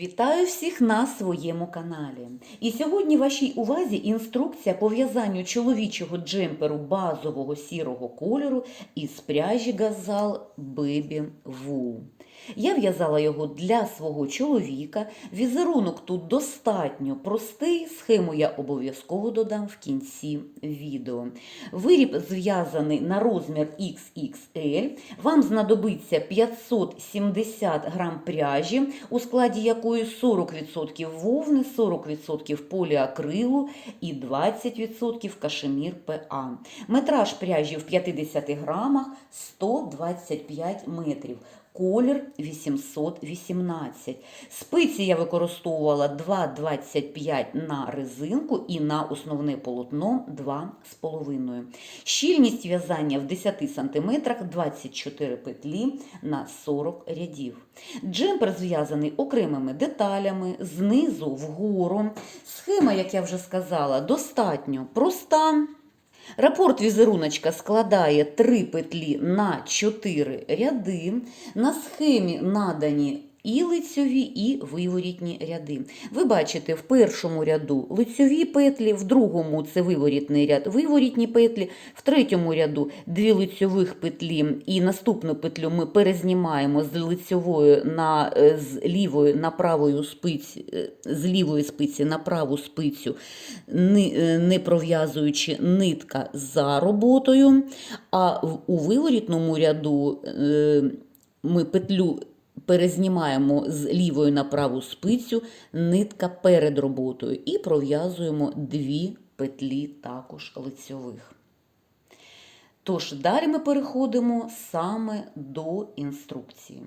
Вітаю всіх на своєму каналі. І сьогодні вашій увазі інструкція по в'язанню чоловічого джемперу базового сірого кольору із пряжі Газал Baby Wool. Я в'язала його для свого чоловіка. Візерунок тут достатньо простий, схему я обов'язково додам в кінці відео. Виріб зв'язаний на розмір XXL. Вам знадобиться 570 грам пряжі, у складі якої 40% вовни, 40% поліакрилу і 20% кашемір ПА. Метраж пряжі в 50 грамах 125 метрів. Колір 818. Спиці я використовувала 2,25 на резинку і на основне полотно 2,5. Щільність в'язання в 10 см 24 петлі на 40 рядів. Джемпер зв'язаний окремими деталями, знизу вгору. Схема, як я вже сказала, достатньо проста. Рапорт візеруночка складає три петлі на 4 ряди. На схемі надані і лицьові, і виворітні ряди. Ви бачите в першому ряду лицьові петлі, в другому це виворітний ряд, виворітні петлі, в третьому ряду дві лицьових петлі, і наступну петлю ми перезнімаємо з лицьової на е, з лівої на правою спиці, е, з лівої спиці на праву спицю, не, не пров'язуючи нитка за роботою. А у виворітному ряду е, ми петлю перезнімаємо з лівої на праву спицю нитка перед роботою і пров'язуємо дві петлі також лицьових. Тож далі ми переходимо саме до інструкції.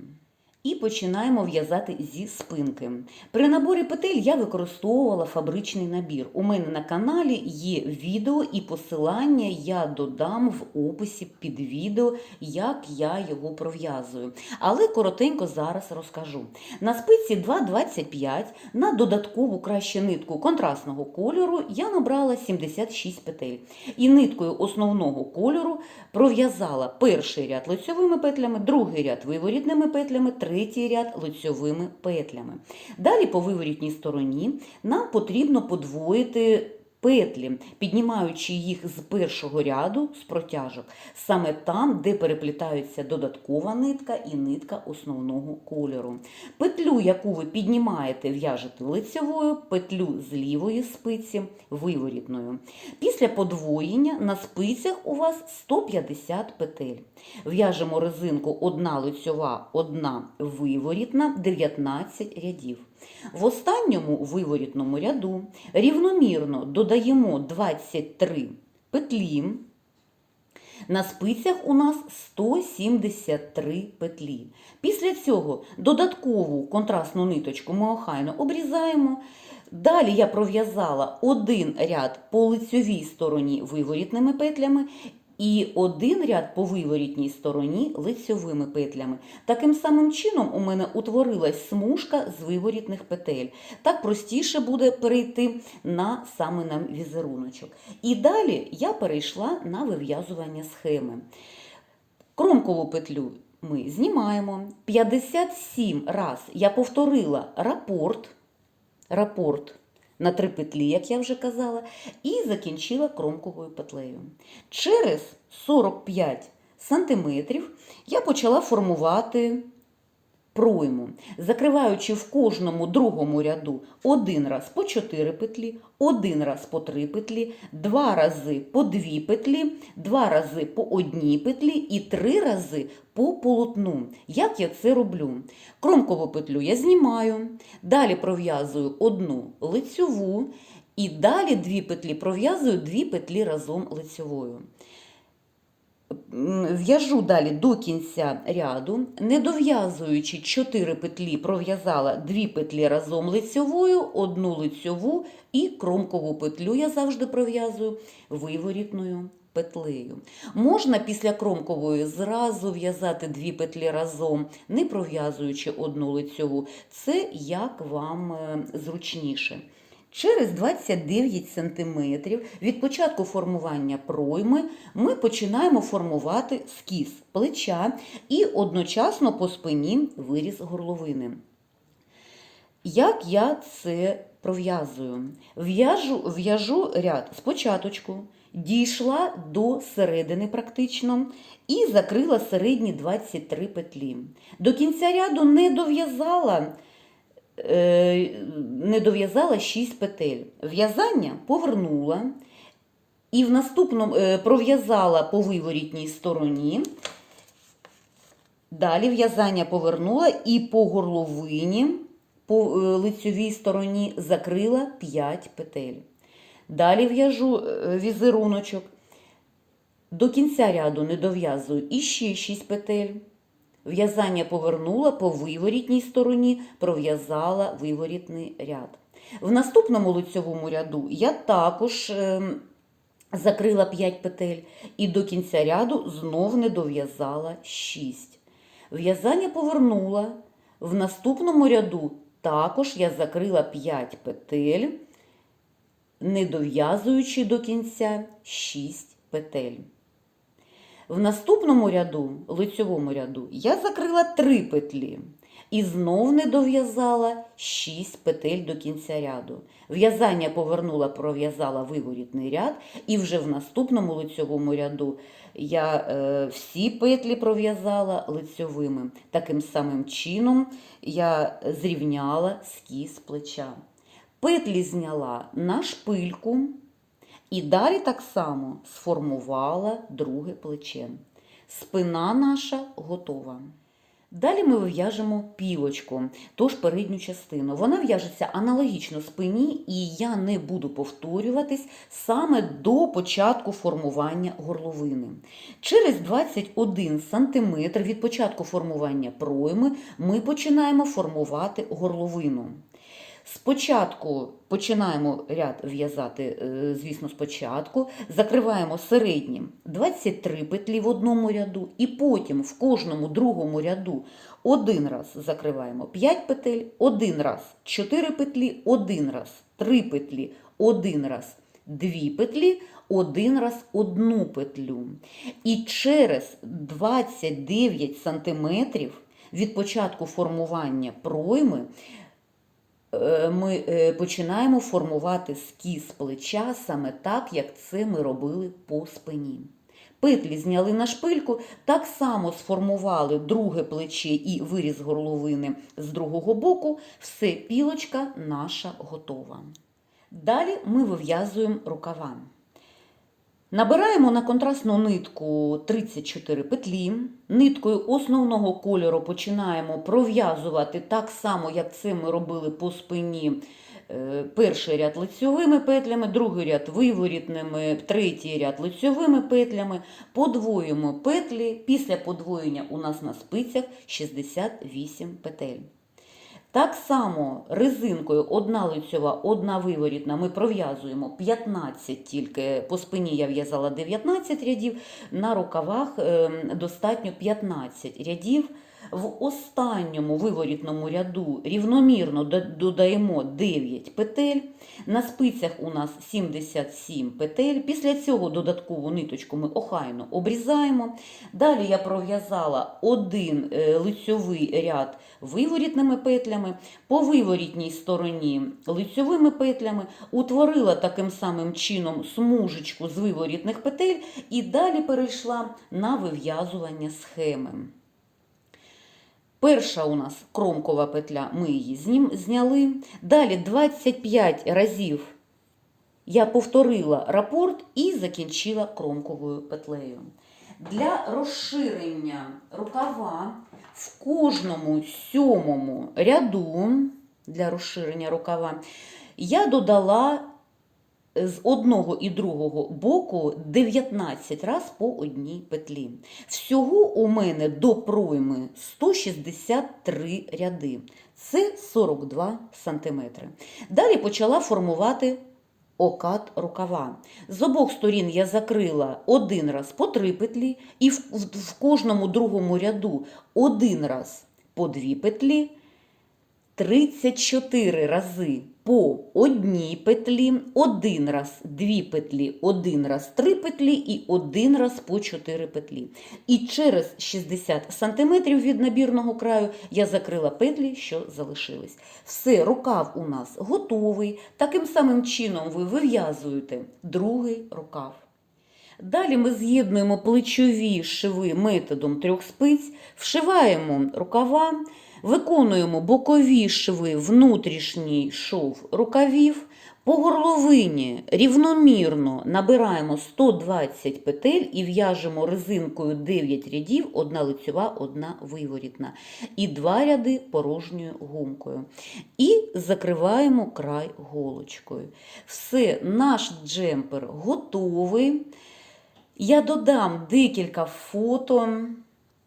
І починаємо в'язати зі спинки. При наборі петель я використовувала фабричний набір. У мене на каналі є відео і посилання я додам в описі під відео, як я його пров'язую. Але коротенько зараз розкажу. На спиці 2,25 на додаткову краще нитку контрастного кольору я набрала 76 петель. І ниткою основного кольору пров'язала перший ряд лицьовими петлями, другий ряд виворітними петлями, третій ряд лицьовими петлями. Далі по виворітній стороні нам потрібно подвоїти петлі, піднімаючи їх з першого ряду з протяжок, саме там, де переплітаються додаткова нитка і нитка основного кольору. Петлю, яку ви піднімаєте, в'яжете лицьовою, петлю з лівої спиці виворітною. Після подвоєння на спицях у вас 150 петель. В'яжемо резинку одна лицьова, одна виворітна, 19 рядів. В останньому виворітному ряду рівномірно додаємо 23 петлі. На спицях у нас 173 петлі. Після цього додаткову контрастну ниточку ми охайно обрізаємо. Далі я пров'язала один ряд по лицьовій стороні виворітними петлями і один ряд по виворітній стороні лицьовими петлями. Таким самим чином у мене утворилась смужка з виворітних петель. Так простіше буде перейти на саме нам візеруночок. І далі я перейшла на вив'язування схеми. Кромкову петлю ми знімаємо. 57 раз я повторила рапорт, рапорт на три петлі, як я вже казала, і закінчила кромковою петлею. Через 45 сантиметрів я почала формувати пройму, закриваючи в кожному другому ряду один раз по 4 петлі, один раз по 3 петлі, два рази по 2 петлі, два рази по одній петлі і три рази по полотну. Як я це роблю? Кромкову петлю я знімаю, далі пров'язую одну лицьову і далі дві петлі пров'язую дві петлі разом лицьовою. В'яжу далі до кінця ряду, не дов'язуючи 4 петлі, пров'язала 2 петлі разом лицьовою, одну лицьову і кромкову петлю я завжди пров'язую виворітною петлею. Можна після кромкової зразу в'язати 2 петлі разом, не пров'язуючи одну лицьову. Це як вам е, зручніше. Через 29 см від початку формування пройми ми починаємо формувати скіз плеча і одночасно по спині виріз горловини. Як я це пров'язую? В'яжу, в'яжу ряд спочатку, дійшла до середини практично і закрила середні 23 петлі. До кінця ряду не дов'язала, не дов'язала 6 петель. В'язання повернула і в наступному е, пров'язала по виворітній стороні. Далі в'язання повернула і по горловині, по е, лицьовій стороні закрила 5 петель. Далі в'яжу е, візеруночок. До кінця ряду не дов'язую і ще 6 петель. В'язання повернула по виворітній стороні, пров'язала виворітний ряд. В наступному лицьовому ряду я також ем, закрила 5 петель і до кінця ряду знов не дов'язала 6. В'язання повернула. В наступному ряду також я закрила 5 петель, не дов'язуючи до кінця 6 петель. В наступному ряду, лицьовому ряду, я закрила 3 петлі і знов не дов'язала 6 петель до кінця ряду. В'язання повернула, пров'язала виворітний ряд, і вже в наступному лицьовому ряду я е, всі петлі пров'язала лицьовими. Таким самим чином я зрівняла скіз плеча. Петлі зняла на шпильку. І далі так само сформувала друге плече. Спина наша готова. Далі ми в'яжемо пілочку, тож передню частину. Вона в'яжеться аналогічно спині, і я не буду повторюватись саме до початку формування горловини. Через 21 см від початку формування пройми ми починаємо формувати горловину. Спочатку починаємо ряд в'язати, е, звісно, спочатку, закриваємо середнім 23 петлі в одному ряду, і потім в кожному другому ряду один раз закриваємо 5 петель, один раз 4 петлі, один раз 3 петлі, один раз 2 петлі, один раз одну петлю. І через 29 сантиметрів від початку формування пройми ми е, починаємо формувати скіз плеча саме так, як це ми робили по спині. Петлі зняли на шпильку, так само сформували друге плече і виріз горловини з другого боку. Все, пілочка наша готова. Далі ми вив'язуємо рукава. Набираємо на контрастну нитку 34 петлі. Ниткою основного кольору починаємо пров'язувати так само, як це ми робили по спині. Е, Перший ряд лицьовими петлями, другий ряд виворітними, третій ряд лицьовими петлями. Подвоюємо петлі. Після подвоєння у нас на спицях 68 петель. Так само резинкою одна лицьова, одна виворітна ми пров'язуємо 15 тільки, по спині я в'язала 19 рядів, на рукавах ем, достатньо 15 рядів. В останньому виворітному ряду рівномірно додаємо 9 петель. На спицях у нас 77 петель. Після цього додаткову ниточку ми охайно обрізаємо. Далі я пров'язала один е, лицьовий ряд виворітними петлями, по виворітній стороні лицьовими петлями, утворила таким самим чином смужечку з виворітних петель і далі перейшла на вив'язування схеми. Перша у нас кромкова петля, ми її зняли. Далі 25 разів я повторила рапорт і закінчила кромковою петлею. Для розширення рукава в кожному сьомому ряду для розширення рукава я додала з одного і другого боку 19 раз по одній петлі. Всього у мене до пройми 163 ряди. Це 42 см. Далі почала формувати окат рукава. З обох сторін я закрила один раз по три петлі, і в, в, в кожному другому ряду один раз по дві петлі. 34 рази по одній петлі, один раз дві петлі, один раз три петлі і один раз по чотири петлі. І через 60 см від набірного краю я закрила петлі, що залишились. Все, рукав у нас готовий. Таким самим чином ви вив'язуєте другий рукав. Далі ми з'єднуємо плечові шви методом трьох спиць, вшиваємо рукава, виконуємо бокові шви, внутрішній шов рукавів. По горловині рівномірно набираємо 120 петель і в'яжемо резинкою 9 рядів, одна лицьова, одна виворітна. І два ряди порожньою гумкою. І закриваємо край голочкою. Все, наш джемпер готовий. Я додам декілька фото.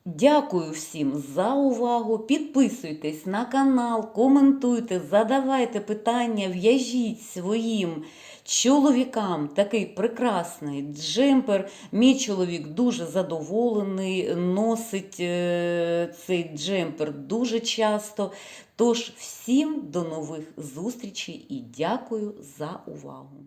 Дякую всім за увагу. Підписуйтесь на канал, коментуйте, задавайте питання, в'яжіть своїм чоловікам такий прекрасний джемпер. Мій чоловік дуже задоволений, носить е, цей джемпер дуже часто. Тож всім до нових зустрічей і дякую за увагу.